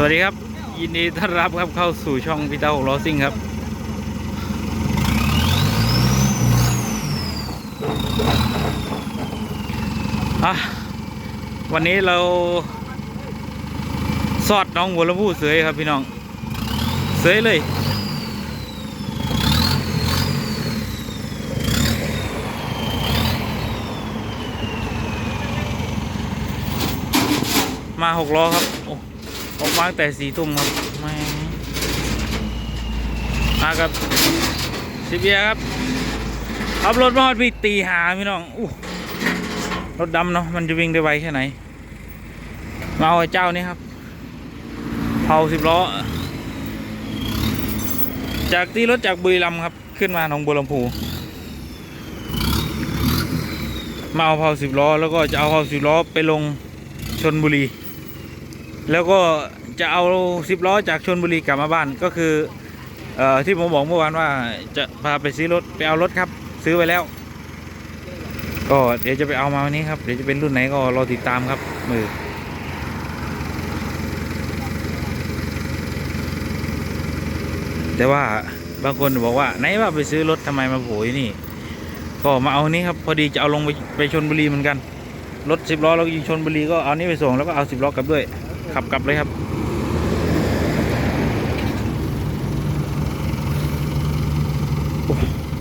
สวัสดีครับ ยินดีต้อนรับครับเข้าสู่ช่องพีเตาหกล้อซิ่งครับอะวันนี้เรา สอดน้องหัวลำพูเสยครับพี่น้อง เสยเลย มาหกล้อครับ โอ้อกมางแต่สี่ทุ่มครับไม่มากับสิเบียครับขับรถมาฮอดพี่ตีหาพี่น้องอู้รถดำเนาะมันจะวิ่งได้ไวแค่ไหน มาเอาไอ้เจ้านี่ครับเผาสิบล้อ จากที่รถจากบุรีรัมย์ครับ ขึ้นมาหนองบัวลำพูมาเอาเผาสิบล้อ แล้วก็จะเอาเผาสิบล้อไปลงชนบุรี แล้วก็จะเอาสิบล้อจากชนบุรีกลับมาบ้านก็คือออที่ผมบอกเมื่อวานว่าจะพาไปซื้อรถไปเอารถครับ ซื้อไว้แล้ว ก็เดี๋ยวจะไปเอามาวันนี้ครับเดี๋ยวจะเป็นรุ่นไหนก็รอติดตามครับ มือแต่ว่าบางคนบอกว่าไหนว่าไปซื้อรถทำไมมาโผล่นี่ ก็มาเอานี้ครับ พอดีจะเอาลงไปไปชนบุรีเหมือนกันรถสิบล้อเราอยู่ชนบุรีก็เอานี้ไปส่งแล้วก็เอาสิบล้อกลับด้วย ขับกลับเลยครับ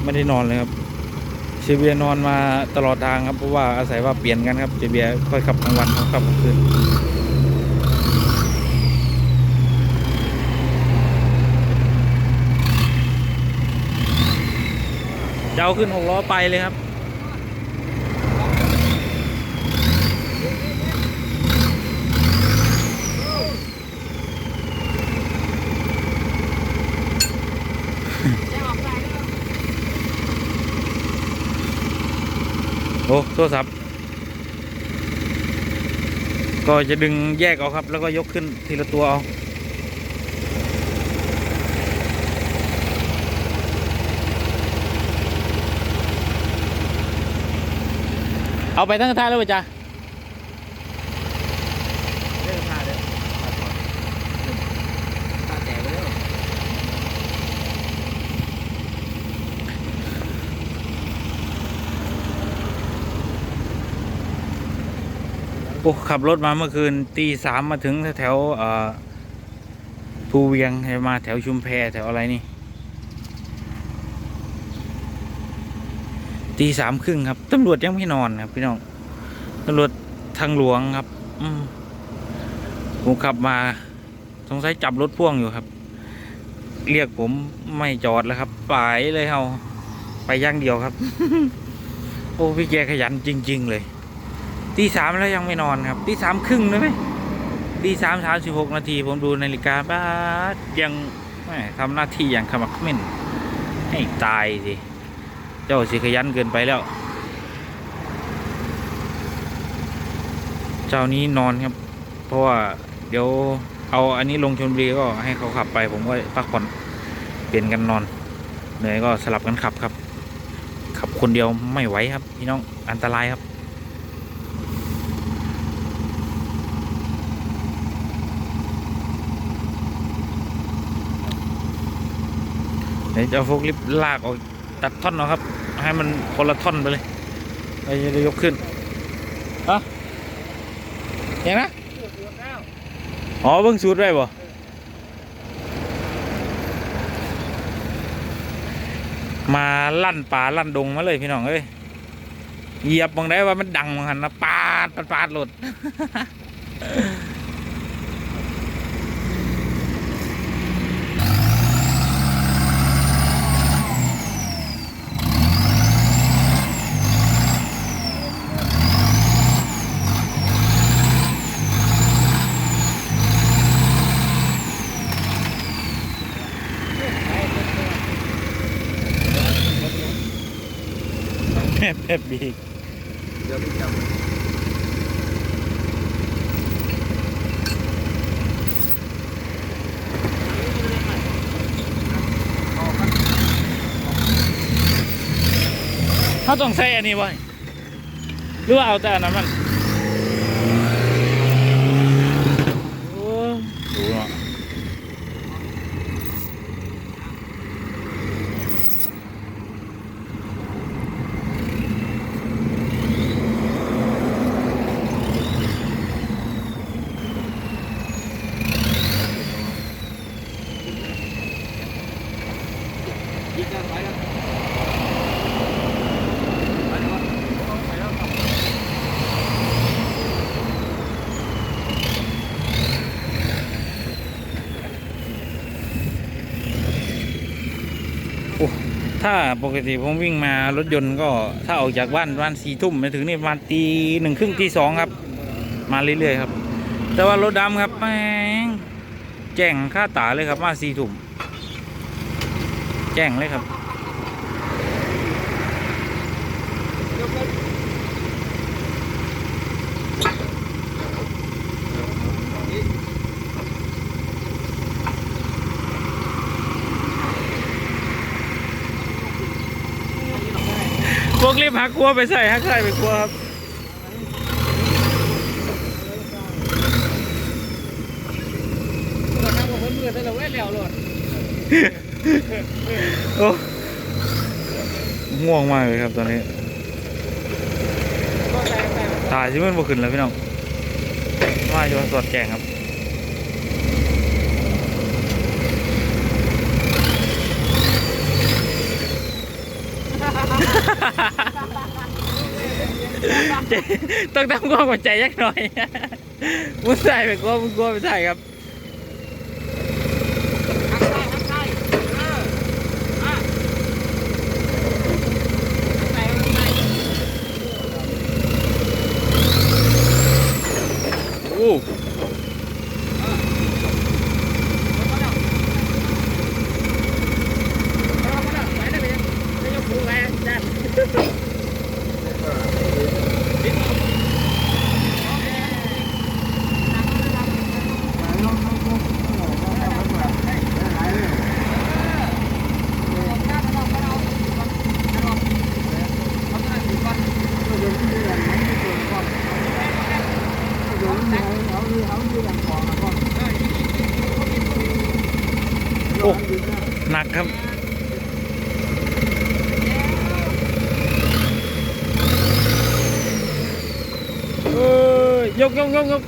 ไม่ได้นอนเลยครับเชเบียนอนมาตลอดทางครับเพราะว่าอาศัยว่าเปลี่ยนกันครับเชเบียค่อยขับกลางวันเขาขับกลางคืนจะเอาขึ้นหกล้อไปเลยครับ โอ้โทรศัพท์ ก็จะดึงแยกเอาครับ แล้วก็ยกขึ้นทีละตัวเอาเอาไปทั้งท่าแล้วป่ะจ๊ะโอ้ขับรถมาเมื่อคืนตีสามมาถึงแถวๆเอ่อภูเวียงมาแถวชุมแพแถวอะไรนี่ตีสามครึ่งครับตำรวจยังไม่นอนครับพี่น้องตำรวจทางหลวงครับ อืมผมขับมา สงสัยจับรถพ่วงอยู่ครับ เรียกผมไม่จอดแล้วครับไปเลยเฮาไปอย่างเดียวครับ โอ้พี่แกขยันจริง ๆ เลย ตีสามแล้วยังไม่นอนครับตีสามครึ่งนะไหมตีสามสามสิบหกนาทีผมดูนาฬิกาบ้ายังทำหน้าที่อย่างขมักเม้นให้ตายสิ เจ้าสิขยันเกินไปแล้ว เจ้านี้นอนครับ เพราะว่าเดี๋ยวเอาอันนี้ลงชนบุรีก็ให้เขาขับไปผมก็พักผ่อนเปลี่ยนกันนอนเหนื่อยก็สลับกันขับครับ ขับคนเดียวไม่ไหวครับ พี่น้องอันตรายครับ ดี๋ยวจะโฟกลิฟลากออกตัดท่อนเอาครับ ให้มันคนละท่อนไปเลยไปจะยกขึ้นอะยังนะอ๋อเบิ่งสูตรไว้บ่มาลั่นป่าลั่นดงมาเลยพี่น้องเอ้ยเหยียบบังได้ว่ามันดังมังหันนะปาดปาดปาดหลด แม่แบบบีกเดี๋ยวพี่จำเขาต้องใส่อันนี้วะหรือว่าเอาแต่อันนั้นมัน ถ้าปกติผมวิ่งมารถยนต์ก็ถ้าออกจากบ้านประมาณสี่ทุ่มไปถึงนี่ประมาณตีหนึ่งครึ่งตีสองครับ มาเรื่อยๆครับ แต่ว่ารถดำครับแม่งแจ้งค่าตาเลยครับมาสี่ทุ่มแจ้งเลยครับ รีบหักครัวไปใส่หักใส่ไปครัวครับก็ทำกับคนมือแต่ละเว้ยแล้วโลดโอ้ง่วงมากเลยครับตอนนี้ก็ใส่ใส่ตาชิมันบ่ขึ้นแล้วพี่น้องมาอยู่สอดแกงครับ เจ๊ ต้องทำความเข้าใจยักหน่อยมุดใส่ไปกลัวมึงกลัวไปใส่ครับ ทักใส่ทักใส่เอออะทักใส่ทักใส่ โอ้ แล้วก็เดาแล้วก็เดาไปได้ไปยังไปยังผูกแรงจัด โอ้หนักครับ เอ้ยยกยกยกยก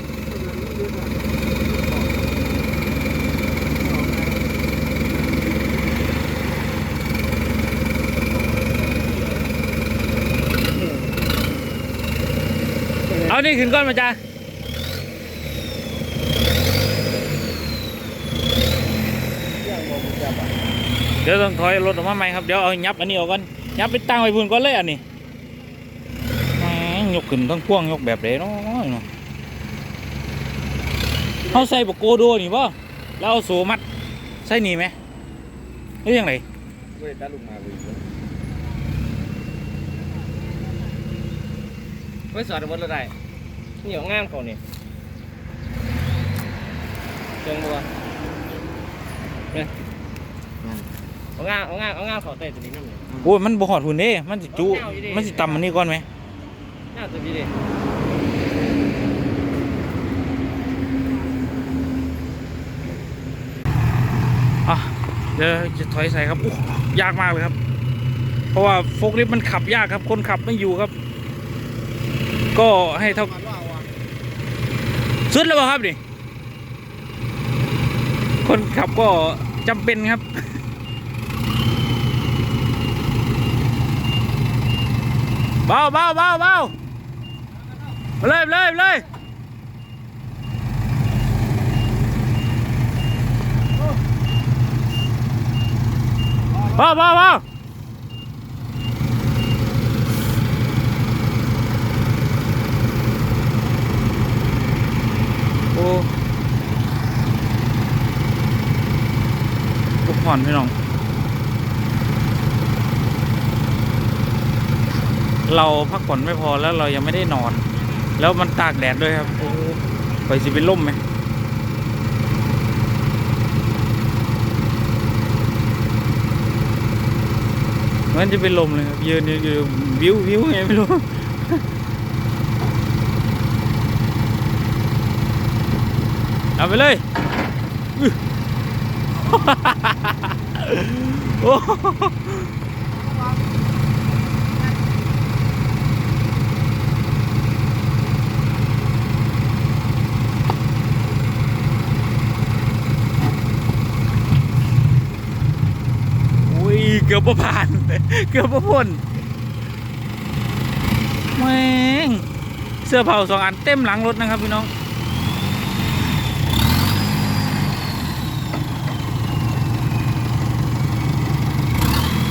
เอา นี่ขึ้นก้อนมาจ้าเดี๋ยวต้องถอยรถออกมาใหม่ครับ เดี๋ยวเอายับอันนี้ออกก่อนยับไปตั้งไว้พุ่นก่อนเลยอันนี้แหมยกขึ้นทั้งพ่วงยกแบบเด้เนาะเนาะเอาใส่บกโกโดนี่ป่ะแล้วเอาโซมัดใส่นี่ไหมหรือยังไงเว้ยตาลุกมาเว้ยไว้สอดบนรถได้ เหนียวงามเขาเนี่ยเชิงบัวเนี่ยเอางามเอางามเอางามเขาเตะตัวนี้นั่นเลยโอ้ยมันบ่หอดหุ่นเด้มันสิจุ เอาอยู่ดิ มันสิตำมันนี่ก่อนไหมน่าจะดีดิอะเดี๋ยวจะถอยใส่ครับอู้ยากมากเลยครับ เพราะว่าโฟกลิฟต์มันขับยากครับ คนขับไม่อยู่ครับ ก็ให้เท่า สุดแล้วครับนี่คนขับก็จำเป็นครับเบาเบาเบาเบาเลยเลยเลยเบาเบาเบา อ้ทุกผ่อนพี่น้อง เราพักผ่อนไม่พอแล้วเรายังไม่ได้นอน แล้วมันตากแดดด้วยครับ โอ้ไปสิเป็นล่มไหมมันจะเป็นลมเลยครับยืนยืนยืนวิววิวไงไม่รู้ เอาไปเลยโอ้ยเกือบผ่าน เกือบพ้นแม่งเสื้อเผาสองอันเต็มหลังรถนะครับพี่น้อง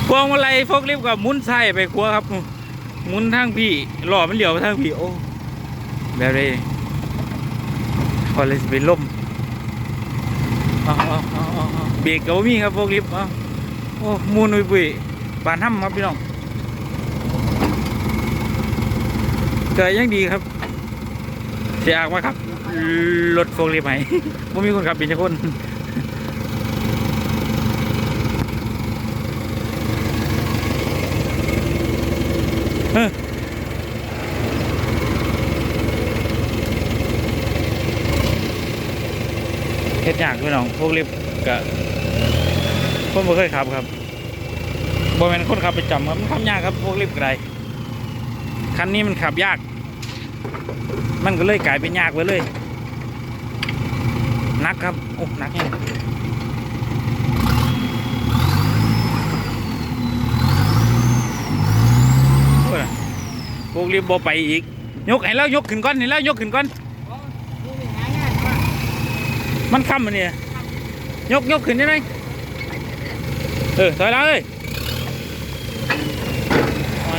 พวงมาลัยพวกลิฟกับมุนใส่ไปครัวครับ มุนทางพี่หล่อมันเหลียวทางพี่โอ้แบบนี้พอเลยเป็นลมเอาเอาเอาเอาเอาเบรกก็มีครับพวกลิฟต์เอาโอ้มูนอุยปุยบานถ้ำครับพี่น้องเกิดยังดีครับเสียอากมาครับรถโฟล์ลิฟต์ไหมไม่มีคนขับเป็นจักคน เออเฮ็ดยาก พี่น้องพวกลิฟต์กะคนบ่เคยขับครับบ่แม่นคนขับไปจำครับมันขับยากครับพวกลิฟต์ก็ได้คันนี้มันขับยาก มันก็เลยกลายเป็นยากไปเลยนักครับโอ้นักแฮงโอ้ยพวกลิฟต์บ่ไปอีก ยกให้แล้วยกขึ้นก่อนนี่แล้วยกขึ้นก่อน มันค้ำมันเนี่ยยกยกขึ้นได้ไหมเออถอยหลังเลยแหม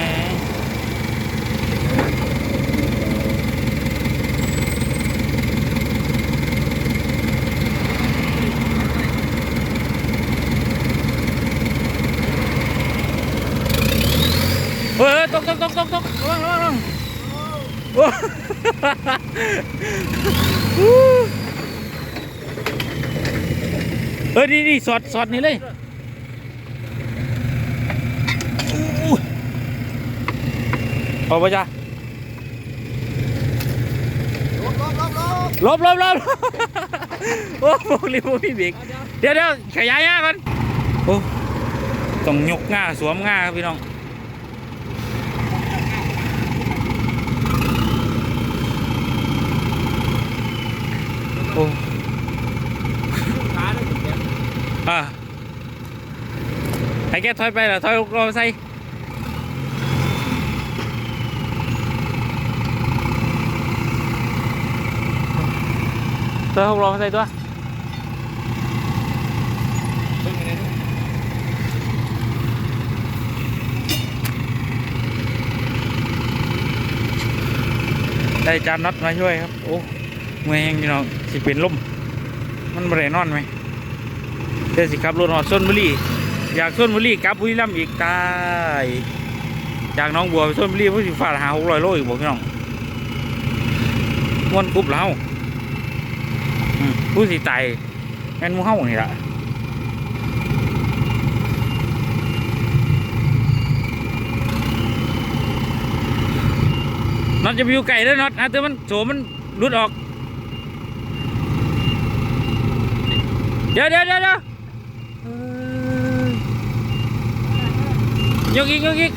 เออตกตกตกตกตกระวังระวังระวังโอ้ เฮ้ยนี่นี่ สอดสอดนี่เลยอู้เอาไปจ้ะลบลบลบโอ้โหรีบพี่บิ๊กเดี๋ยวเดี๋ยวขยายง่าก่อนโอ้ต้องยกง่าสวมง่าครับพี่น้องโอ้ อ่าให้แกถอยไปเหรอถอยรอใส่ตัวหกล้อใส่ตัวได้จานน็อตมาช่วยครับ โอ้เมื่อยแห้งพี่น้องสิเป็นลมมันบริเนอนไหม เดี๋ยวสิขับรถหอดส้นบุรีอยากส้นบุรีกลับบุรีรัมย์อีกตายจากน้องบัวไปส้นบุรีผู้สิฟ้าหาหกร้อยโลอีกบอกพี่น้องม้วนกรุ๊บแล้วผู้สิตายแม่นหมูเฮ้านี่ละน็อตจะไปอยู่ไก่แล้วน็อตอะแต่มันโฉมมันหลุดออก เดี๋ยวเดี๋ยวเดี๋ยวเดี๋ยวเอ้ย ยกอีกยกอีก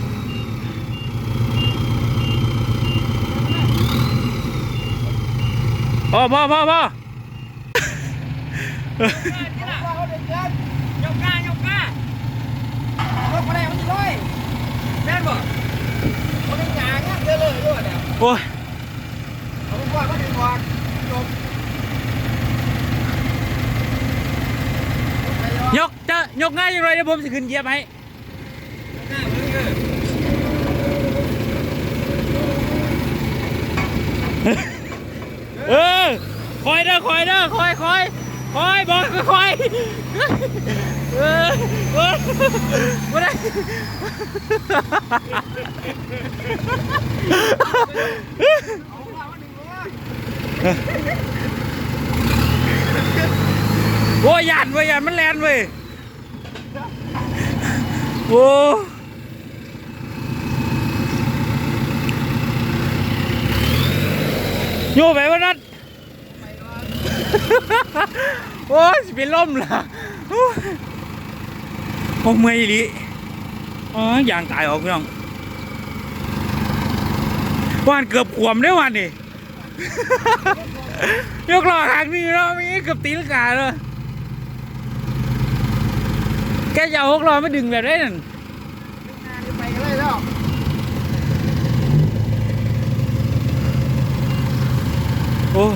พอพอพอพอยกก้ายกก้ายกมาแล้วมันจะลอยแม่นบ่เขาเป็นหยางเนี่ยเดินเลยด้วยเนี่ยโอ้ยเขาเป็นว่าเขาเป็นว่าจบยกจะยกง่ายอย่างไรเดี๋ยวผมจะขึ้นเหยียบให้หม เออคอยเด้อคอยเด้อคอยคอยคอยบอกคอยเออเออไม่ได้โอ้ยยันเว้ยยันมันแลนเว้ยโอ้ โย่ไปวะนัดโอ้ยสิเป็นล่มล่ะโอ้ยโอ้เมื่อยอีหลิอ๋อยางตายออกพี่น้องวานเกือบขวมได้อวันนี่ยกล้อหางนี่เนาะไม่งั้นเกือบตีลังกาเลยแกจะเอาหกล้อไม่ดึงแบบได้นั่น โอ้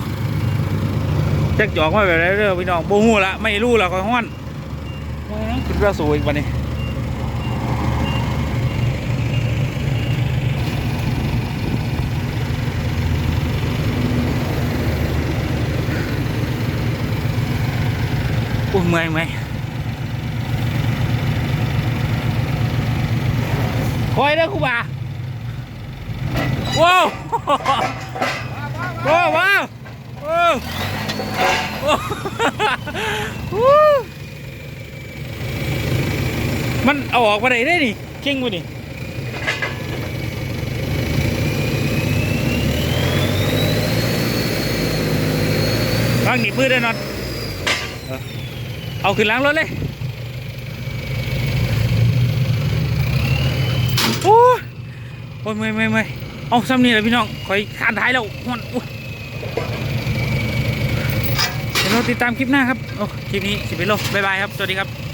แจ็คจอกมาแบบไรเด้อพี่น้องโบหูละไม่รู้ละคอยห้อนขึ้นเรือสูอีกวันนี้อุ้ยเมื่อยไหมคอยเด้อครูบาว้าว ว้าวว้าวว้าวว้าววู้มันเอาออกมาได้ได้นี่เก่งว่านี่วางหนีบมือได้นอนเออเอาขึ้นล้างรถเลยโอ้ยโอ้ยไม่ไม่ไม่เอาซ้ำนี่เลยพี่น้องคอยขานท้ายแล้วมันอุ๊ย เดี๋ยวเราติดตามคลิปหน้าครับ โอ้ คลิปนี้สิบเอ็ดโลบายบายครับ สวัสดีครับ